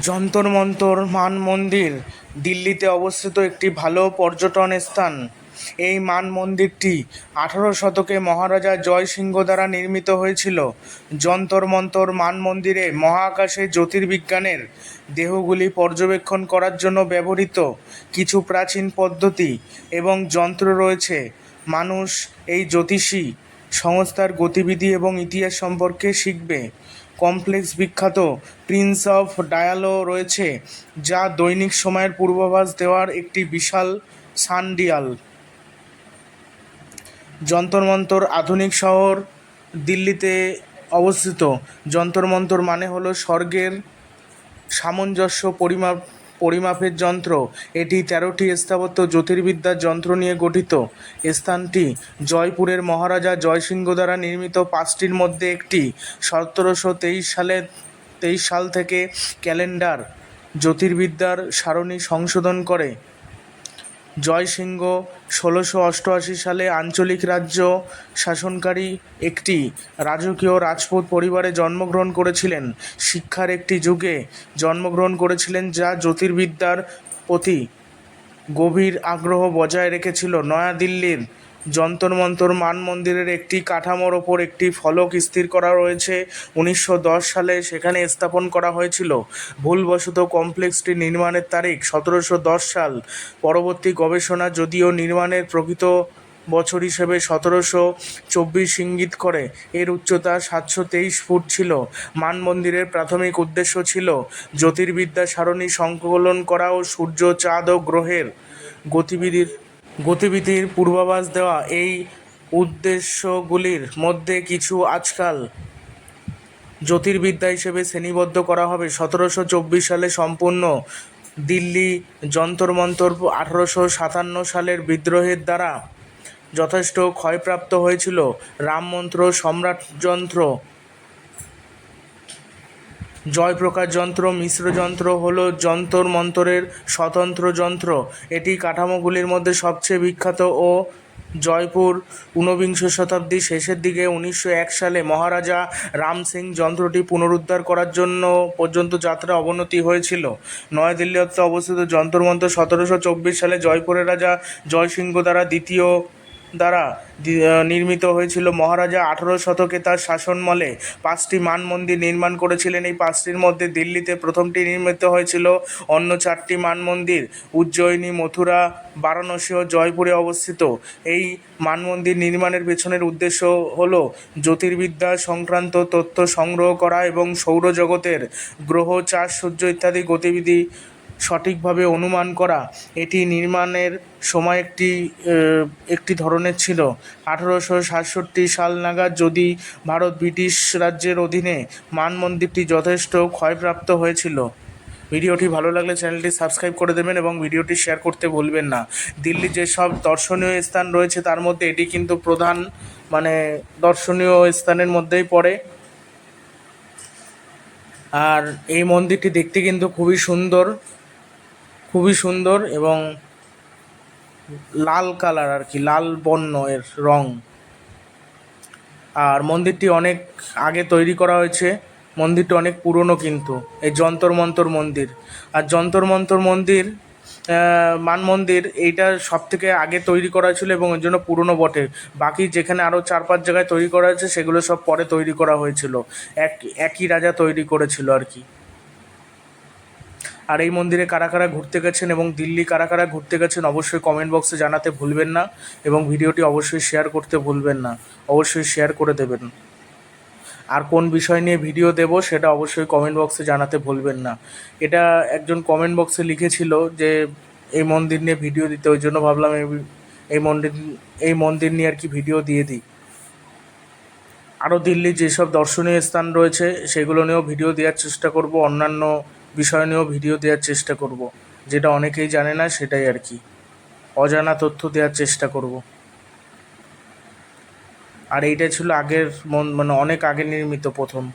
যন্তর মন্তর মান মন্দির দিল্লিতে অবস্থিত একটি ভালো পর্যটন স্থান। এই মান মন্দিরটি আঠারো শতকে মহারাজা জয় সিংহ দ্বারা নির্মিত হয়েছিল। যন্তর মন্তর মান মন্দিরে মহাকাশে জ্যোতির্বিজ্ঞানের দেহগুলি পর্যবেক্ষণ করার জন্য ব্যবহৃত কিছু প্রাচীন পদ্ধতি এবং যন্ত্র রয়েছে। মানুষ এই জ্যোতিষী সংস্থার গতিবিধি এবং ইতিহাস সম্পর্কে শিখবে। কমপ্লেক্স বিখ্যাত প্রিন্স অফ ডায়ালো রয়েছে, যা দৈনিক সময়ের পূর্বাভাস দেওয়ার একটি বিশাল সানডিয়াল। যন্তর মন্তর আধুনিক শহর দিল্লিতে অবস্থিত। যন্তর মন্তর মানে হলো স্বর্গের সামঞ্জস্য পরিমাপ পরিমাপের যন্ত্র। এটি তেরোটি স্থাপত্য জ্যোতির্বিদ্যার যন্ত্র নিয়ে গঠিত। স্থানটি জয়পুরের মহারাজা জয়সিংহ দ্বারা নির্মিত। পাঁচটির মধ্যে একটি সতেরোশো তেইশ সালে, তেইশ সাল থেকে ক্যালেন্ডার জ্যোতির্বিদ্যার সারণী সংশোধন করে। জয়সিংহ, ষোলোশো অষ্টআশি সালে আঞ্চলিক রাজ্য শাসনকারী একটি রাজকীয় রাজপুত পরিবারে জন্মগ্রহণ করেছিলেন। শিক্ষার একটি যুগে জন্মগ্রহণ করেছিলেন যা জ্যোতির্বিদ্যার প্রতি গভীর আগ্রহ বজায় রেখেছিল। নয়াদিল্লির যন্তর মন্তর মান মন্দিরের একটি কাঠামোর ওপর একটি ফলক স্থির করা রয়েছে। উনিশশো দশ সালে সেখানে স্থাপন করা হয়েছিল। ভুলবশত কমপ্লেক্সটি নির্মাণের তারিখ সতেরোশো দশ সাল। পরবর্তী গবেষণা যদিও নির্মাণের প্রকৃত বছর হিসেবে সতেরোশো চব্বিশ ইঙ্গিত করে, এর উচ্চতা সাতশো তেইশ ফুট ছিল। মান মন্দিরের প্রাথমিক উদ্দেশ্য ছিল জ্যোতির্বিদ্যা সারণী সংকলন করা ও সূর্য, চাঁদ ও গ্রহের গতিবিধির গতিবিধির পূর্বাভাস দেওয়া এই উদ্দেশ্যগুলির মধ্যে কিছু আজকাল জ্যোতির্বিদ্যা হিসেবে শ্রেণীবদ্ধ করা হবে। সতেরোশো চব্বিশ সালে সম্পূর্ণ দিল্লি যন্তর মন্তর আঠারোশো সাতান্ন সালের বিদ্রোহের দ্বারা যথেষ্ট ক্ষয়প্রাপ্ত হয়েছিল। রামমন্ত্র সম্রাট যন্ত্র জয়প্রকাশ যন্ত্র, মিশ্র যন্ত্র হল যন্তর মন্তরের স্বতন্ত্র যন্ত্র। এটি কাঠামোগুলির মধ্যে সবচেয়ে বিখ্যাত ও জয়পুর ঊনবিংশ শতাব্দীর শেষের দিকে উনিশশো এক সালে মহারাজা রাম সিং যন্ত্রটি পুনরুদ্ধার করার জন্য পর্যন্ত যাত্রা অবনতি হয়েছিল। নয়াদিল্লিতে অবস্থিত যন্তর মন্তর সতেরোশো চব্বিশ সালে জয়পুরের রাজা জয়সিংহ দ্বারা দ্বিতীয় দ্বারা নির্মিত হয়েছিল। মহারাজা আঠারো শতকে তার শাসনমলে পাঁচটি মান মন্দির নির্মাণ করেছিলেন। এই পাঁচটির মধ্যে দিল্লিতে প্রথমটি নির্মিত হয়েছিল। অন্য চারটি মান মন্দির উজ্জয়িনী, মথুরা, বারাণসী ও জয়পুরে অবস্থিত। এই মান মন্দির নির্মাণের পেছনের উদ্দেশ্য হল জ্যোতির্বিদ্যা, সংক্রান্ত তথ্য সংগ্রহ করা এবং সৌরজগতের গ্রহ, চাষ, সূর্য ইত্যাদি গতিবিধি সঠিকভাবে অনুমান করা, এটি নির্মাণের সময় একটি একটি ধরনের ছিল। আঠারোশো সাতষট্টি সাল নাগাদ যদি ভারত ব্রিটিশ রাজ্যের অধীনে মান মন্দিরটি যথেষ্ট ক্ষয়প্রাপ্ত হয়েছিল। ভিডিওটি ভালো লাগলে চ্যানেলটি সাবস্ক্রাইব করে দেবেন এবং ভিডিওটি শেয়ার করতে ভুলবেন না। দিল্লির যেসব দর্শনীয় স্থান রয়েছে, তার মধ্যে এটি কিন্তু প্রধান মানে দর্শনীয় স্থানের মধ্যেই পড়ে। আর এই মন্দিরটি দেখতে কিন্তু খুবই সুন্দর। খুবই সুন্দর এবং লাল কালার আর কি, লাল বর্ণ এর রং। আর মন্দিরটি অনেক আগে তৈরি করা হয়েছে, মন্দিরটি অনেক পুরনো কিন্তু, এই যন্তর মন্তর মন্দির। আর যন্তর মন্তর মন্দির মান মন্দির এইটা সব থেকে আগে তৈরি করা ছিল এবং এর জন্য পুরনো বটে। বাকি যেখানে আরও চার পাঁচ জায়গায় তৈরি করা হয়েছে, সেগুলো সব পরে তৈরি করা হয়েছিল। এক, একই রাজা তৈরি করেছিল আর কি। আর এই মন্দিরে কারা কারা ঘুরতে গেছেন এবং দিল্লি কারা কারা ঘুরতে গেছেন অবশ্যই কমেন্ট বক্সে জানাতে ভুলবেন না এবং ভিডিওটি অবশ্যই শেয়ার করতে ভুলবেন না। অবশ্যই শেয়ার করে দেবেন। আর কোন বিষয় নিয়ে ভিডিও দেব সেটা অবশ্যই কমেন্ট বক্সে জানাতে ভুলবেন না। এটা একজন কমেন্ট বক্সে লিখেছিল যে, এই মন্দির নিয়ে ভিডিও দিতে, ওই জন্য ভাবলাম এই মন্দির এই মন্দির নিয়ে আর কি ভিডিও দিয়ে দিই। আরও দিল্লির যেসব দর্শনীয় স্থান রয়েছে, সেগুলো নিয়েও ভিডিও দেওয়ার চেষ্টা করব। অন্যান্য বিষয় নিয়েও ভিডিও দেওয়ার চেষ্টা করব। যেটা অনেকেই জানে না, সেটাই আর কি। অজানা তথ্য দেওয়ার চেষ্টা করব। আর এইটা ছিল আগের মন মানে অনেক আগে নির্মিত প্রথম।